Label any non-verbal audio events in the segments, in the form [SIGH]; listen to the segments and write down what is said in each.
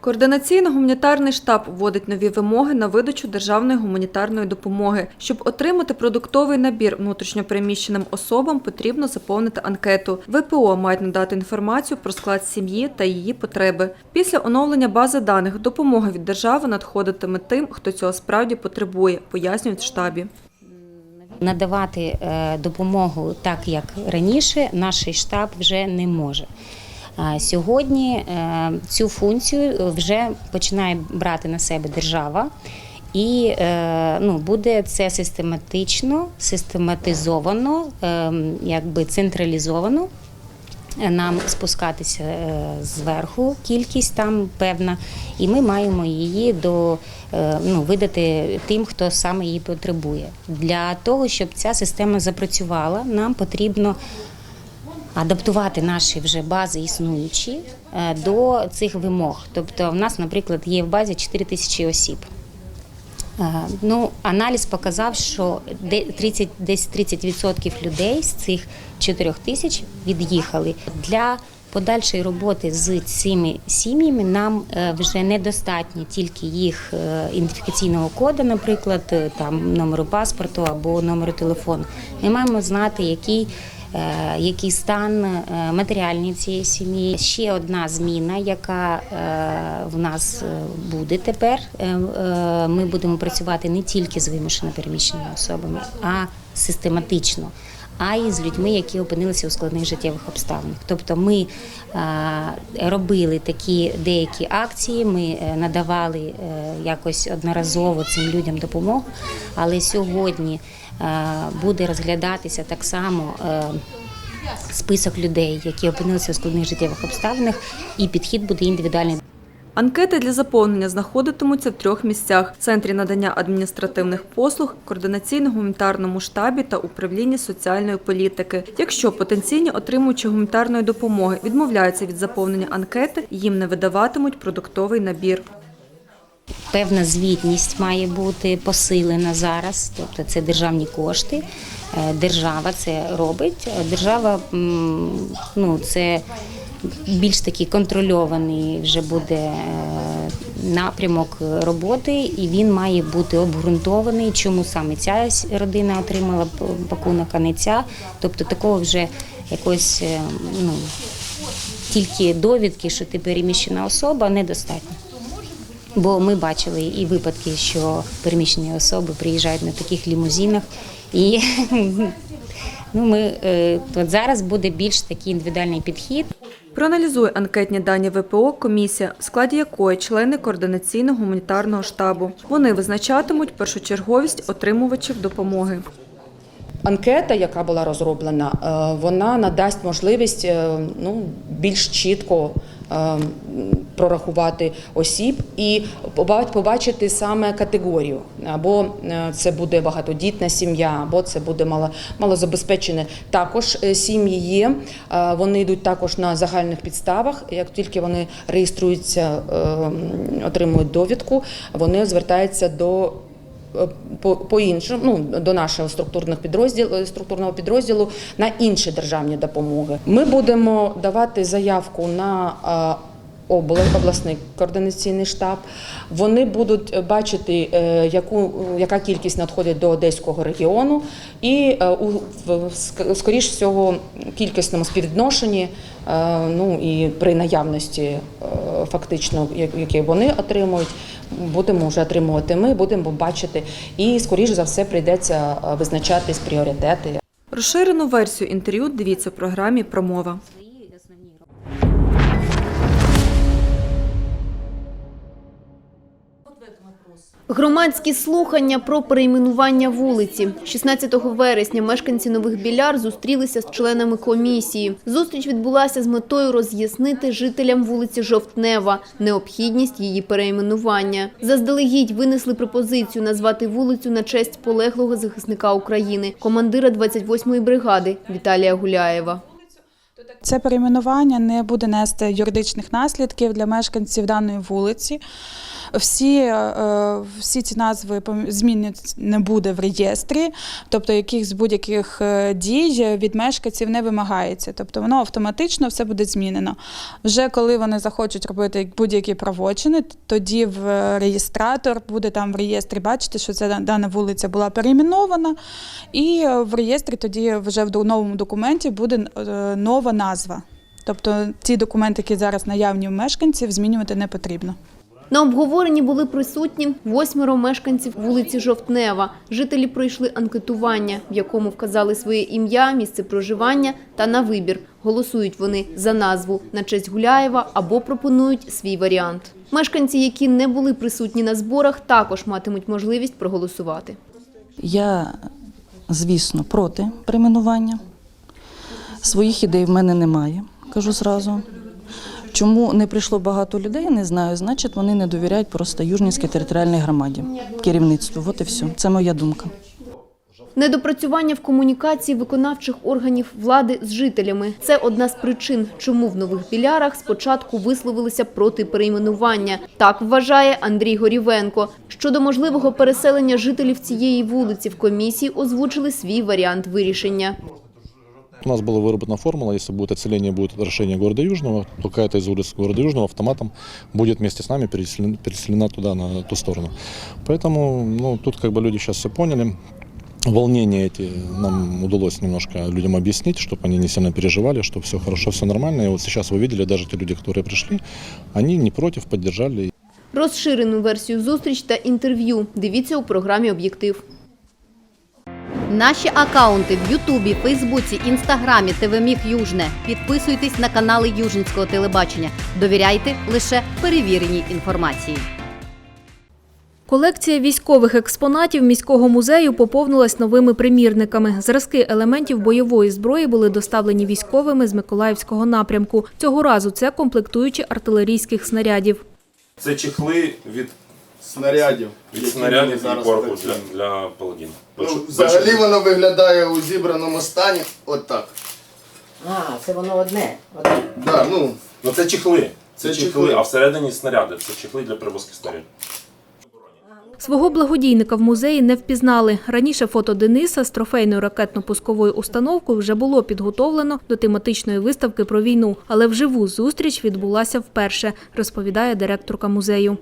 Координаційно-гуманітарний штаб вводить нові вимоги на видачу державної гуманітарної допомоги. Щоб отримати продуктовий набір внутрішньопереміщеним особам, потрібно заповнити анкету. ВПО мають надати інформацію про склад сім'ї та її потреби. Після оновлення бази даних допомога від держави надходитиме тим, хто цього справді потребує, пояснюють в штабі. Надавати е, допомогу так, як раніше, наш штаб вже не може. Сьогодні е, цю функцію вже починає брати на себе держава, і е, ну, буде це систематично, систематизовано, е, якби централізовано. Нам спускатися е, зверху кількість там певна, і ми маємо її до е, ну, видати тим, хто саме її потребує. Для того, щоб ця система запрацювала, нам потрібно адаптувати наші вже бази існуючі е, до цих вимог. Тобто, в нас, наприклад, є в базі 4 тисячі осіб. Е, Ну, аналіз показав, що 30, десь 30% людей з цих 4 тисяч від'їхали. Для подальшої роботи з цими сім'ями нам е, вже недостатньо тільки їх ідентифікаційного коду, наприклад, там номеру паспорту або номеру телефону. Ми маємо знати, який який стан е, матеріальний цієї сім'ї. Ще одна зміна, яка е, в нас е, буде тепер. Е, е, Ми будемо працювати не тільки з вимушено переміщеними особами, а систематично. А й з людьми, які опинилися у складних життєвих обставинах. Тобто ми е, робили такі деякі акції, ми е, надавали е, якось одноразово цим людям допомогу, але сьогодні е, буде розглядатися так само. е, Список людей, які опинилися у складних життєвих обставинах, і підхід буде індивідуальний. Анкети для заповнення знаходитимуться в трьох місцях: центрі надання адміністративних послуг, координаційно-гуманітарному штабі та управлінні соціальної політики. Якщо потенційні отримуючі гуманітарної допомоги відмовляються від заповнення анкети, їм не видаватимуть продуктовий набір. Певна звітність має бути посилена зараз, тобто це державні кошти. Е, Держава це робить. Держава ну, це більш такий контрольований вже буде е, напрямок роботи, і він має бути обґрунтований, чому саме ця родина отримала пакунок, а не ця. Тобто такого вже якось е, ну, тільки довідки, що ти переміщена особа, недостатньо. Бо ми бачили і випадки, що переміщені особи приїжджають на таких лімузинах. І [LAUGHS] ну, ми, е, от зараз буде більш такий індивідуальний підхід. Проаналізує анкетні дані ВПО комісія, в складі якої члени координаційного гуманітарного штабу. Вони визначатимуть першочерговість отримувачів допомоги. Анкета, яка була розроблена, е, вона надасть можливість е, ну, більш чітко прорахувати осіб і побачити саме категорію. Або е, це буде багатодітна сім'я, або це буде мало, малозабезпечене. Також е, сім'ї є. е, Вони йдуть також на загальних підставах. Як тільки вони реєструються, е, отримують довідку, вони звертаються до по, по іншому, ну до нашого структурних підрозділ, структурного підрозділу на інші державні допомоги. Ми будемо давати заявку на е, обласний координаційний штаб. Вони будуть бачити, е, яку яка кількість надходить до одеського регіону, і е, у скоріш всього кількісному співвідношенні, е, ну і при наявності е, фактично, як- які вони отримують, будемо вже отримувати ми, будемо бачити, і скоріш за все прийдеться е, визначатись пріоритети. Розширену версію інтерв'ю дивіться в програмі Промова. Громадські слухання про перейменування вулиці 16 вересня. Мешканці нових біляр зустрілися з членами комісії. Зустріч відбулася з метою роз'яснити жителям вулиці Жовтнева необхідність її перейменування. Заздалегідь винесли пропозицію назвати вулицю на честь полеглого захисника України, командира 28-ї бригади Віталія Гуляєва. Це перейменування не буде нести юридичних наслідків для мешканців даної вулиці. Всі, е, всі ці назви змін не буде в реєстрі, тобто якихось будь-яких е, дій від мешканців не вимагається. Тобто воно автоматично все буде змінено. Вже коли вони захочуть робити будь-які правочини, тоді в реєстратор буде там в реєстрі бачити, що ця дана вулиця була перейменована, і е, в реєстрі тоді вже в новому документі буде е, нова назва. Тобто ті документи, які зараз наявні у мешканців, змінювати не потрібно. На обговоренні були присутні восьмеро мешканців вулиці Жовтнева. Жителі пройшли анкетування, в якому вказали своє ім'я, місце проживання та на вибір. Голосують вони за назву на честь Гуляєва або пропонують свій варіант. Мешканці, які не були присутні на зборах, також матимуть можливість проголосувати. Я, звісно, проти перейменування. Своїх ідей в мене немає, кажу зразу. Чому не прийшло багато людей, не знаю. Значить, вони не довіряють просто Южнівській територіальній громаді, керівництву. От і все. Це моя думка. Недопрацювання в комунікації виконавчих органів влади з жителями – це одна з причин, чому в нових білярах спочатку висловилися проти перейменування. Так вважає Андрій Горівенко. Щодо можливого переселення жителів цієї вулиці в комісії озвучили свій варіант вирішення У нас была выработана формула, если будет отселение, будет решение города Южного, то какая-то из улиц города Южного автоматом будет вместе с нами переселена, переселена туда, на ту сторону. Поэтому ну, тут как бы люди сейчас все поняли. Волнения эти нам удалось немножко людям объяснить, чтобы они не сильно переживали, что все хорошо, все нормально. И вот сейчас вы видели, даже те люди, которые пришли, они не против, поддержали. Розширену версію зустріч та інтерв'ю дивіться у програмі «Об'єктив». Наші акаунти в Ютубі, Фейсбуці, Інстаграмі, ТВ Міг Южне. Підписуйтесь на канали Южницького телебачення. Довіряйте лише перевіреній інформації. Колекція військових експонатів міського музею поповнилась новими примірниками. Зразки елементів бойової зброї були доставлені військовими з Миколаївського напрямку. Цього разу це комплектуючі артилерійських снарядів. Це чехли від, снарядів, від які снарядів і зараз корпус працюємо. для, для паладіна. Ну, взагалі воно виглядає у зібраному стані отак. А, це воно одне. одне. Да, ну, Ну це чехли. Це, Це чехли, чехли. а всередині снаряди. Це чехли для перевозки снарядів. Свого благодійника в музеї не впізнали. Раніше фото Дениса з трофейною ракетно-пусковою установкою вже було підготовлено до тематичної виставки про війну. Але вживу зустріч відбулася вперше, розповідає директорка музею.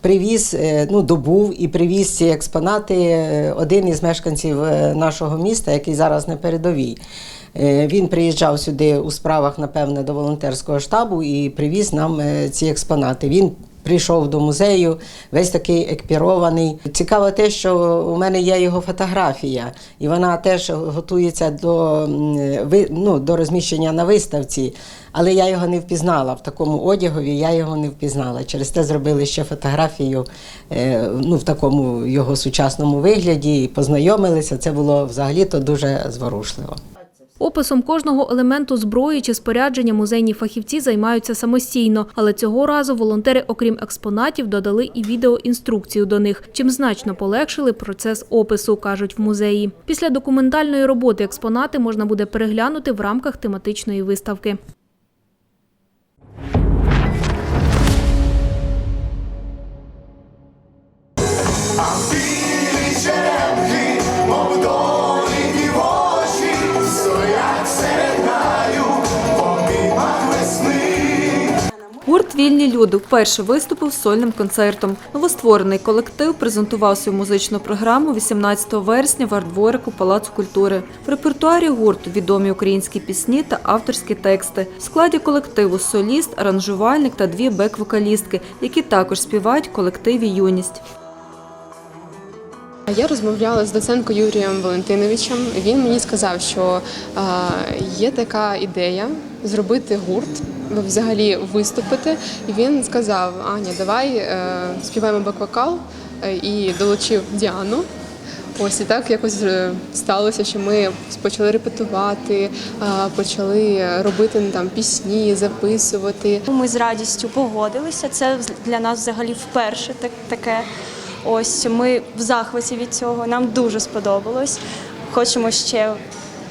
Привіз, е, ну, добув і привіз ці експонати е, один із мешканців е, нашого міста, який зараз на передовій. Він приїжджав сюди у справах, напевне, до волонтерського штабу і привіз нам ці експонати. Він прийшов до музею, весь такий екіпірований. Цікаво те, що у мене є його фотографія, і вона теж готується до, ну, до розміщення на виставці. Але я його не впізнала в такому одягові, я його не впізнала. Через те зробили ще фотографію е, ну, в такому його сучасному вигляді і познайомилися. Це було взагалі-то дуже зворушливо. Описом кожного елементу зброї чи спорядження музейні фахівці займаються самостійно, але цього разу волонтери, окрім експонатів, додали і відеоінструкцію до них, чим значно полегшили процес опису, кажуть в музеї. Після документальної роботи експонати можна буде переглянути в рамках тематичної виставки. Вільні люди вперше виступив сольним концертом. Новостворений колектив презентував свою музичну програму 18 вересня в арт-дворику Палацу культури. В репертуарі гурту відомі українські пісні та авторські тексти. В складі колективу соліст, аранжувальник та дві бек-вокалістки, які також співають в колективі Юність. Я розмовляла з доценко Юрієм Валентиновичем. Він мені сказав, що е, є така ідея зробити гурт, взагалі виступити. І він сказав: Аня, давай е, співаємо бек-вокал е, і долучив Діану. Ось і так якось е, сталося, що ми почали репетувати, почали робити ну, там пісні, записувати. Ми з радістю погодилися. Це для нас взагалі вперше так- таке. Ось ми в захваті від цього. Нам дуже сподобалось. Хочемо ще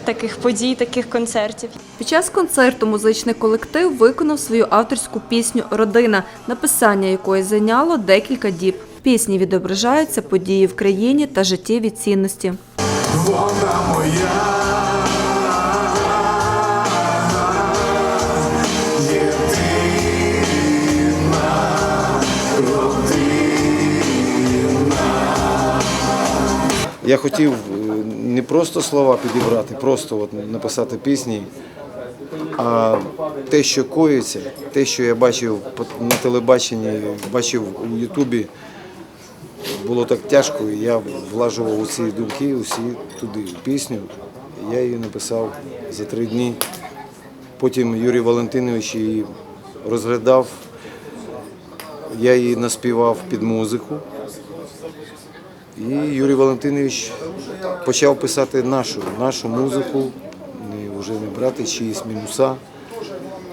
таких подій, таких концертів. Під час концерту музичний колектив виконав свою авторську пісню Родина, написання якої зайняло декілька діб. Пісні відображаються події в країні та життєві цінності. Вона моя. Я хотів не просто слова підібрати, просто от написати пісні, а те, що коїться, те, що я бачив на телебаченні, бачив у Ютубі, було так тяжко, і я влажував усі думки, усі туди, пісню. Я її написав за три дні. Потім Юрій Валентинович її розглядав, я її наспівав під музику. І Юрій Валентинович почав писати нашу, нашу музику, не, вже не брати чиїсь мінуса.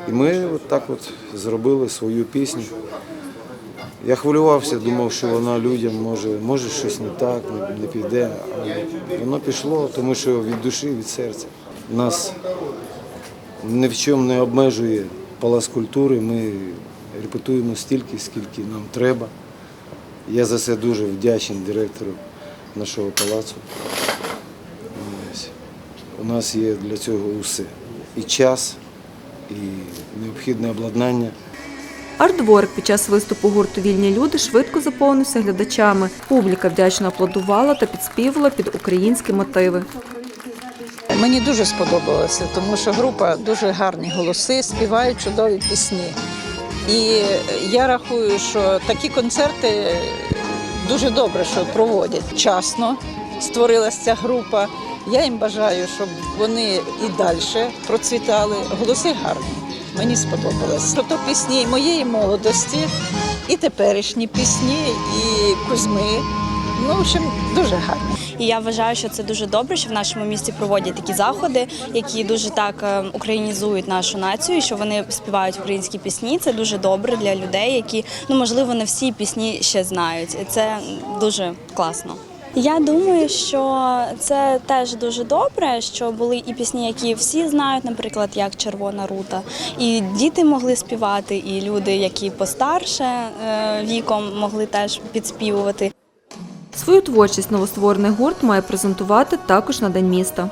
І ми от так от зробили свою пісню. Я хвилювався, думав, що вона людям може, може щось не так, не, не піде. Але воно пішло, тому що від душі, від серця. Нас ні в чому не обмежує палац культури. Ми репетуємо стільки, скільки нам треба. Я за це дуже вдячний директору нашого палацу. У нас є для цього усе. І час, і необхідне обладнання. Арт-дворик під час виступу гурту Вільні люди швидко заповнився глядачами. Публіка вдячно аплодувала та підспівувала під українські мотиви. Мені дуже сподобалося, тому що група дуже гарні голоси, співають чудові пісні. І я рахую, що такі концерти дуже добре, що проводять вчасно. Створилася ця група. Я їм бажаю, щоб вони і далі процвітали. Голоси гарні. Мені сподобалось. То пісні моєї молодості, і теперішні пісні, і Кузьми. Ну, в общем, дуже гарні. І я вважаю, що це дуже добре, що в нашому місті проводять такі заходи, які дуже так е, українізують нашу націю, що вони співають українські пісні. Це дуже добре для людей, які ну можливо не всі пісні ще знають. І це дуже класно. Я думаю, що це теж дуже добре, що були і пісні, які всі знають, наприклад, як Червона рута. І діти могли співати, і люди, які постарше е, віком, могли теж підспівувати. Свою творчість новостворений гурт має презентувати також на День міста.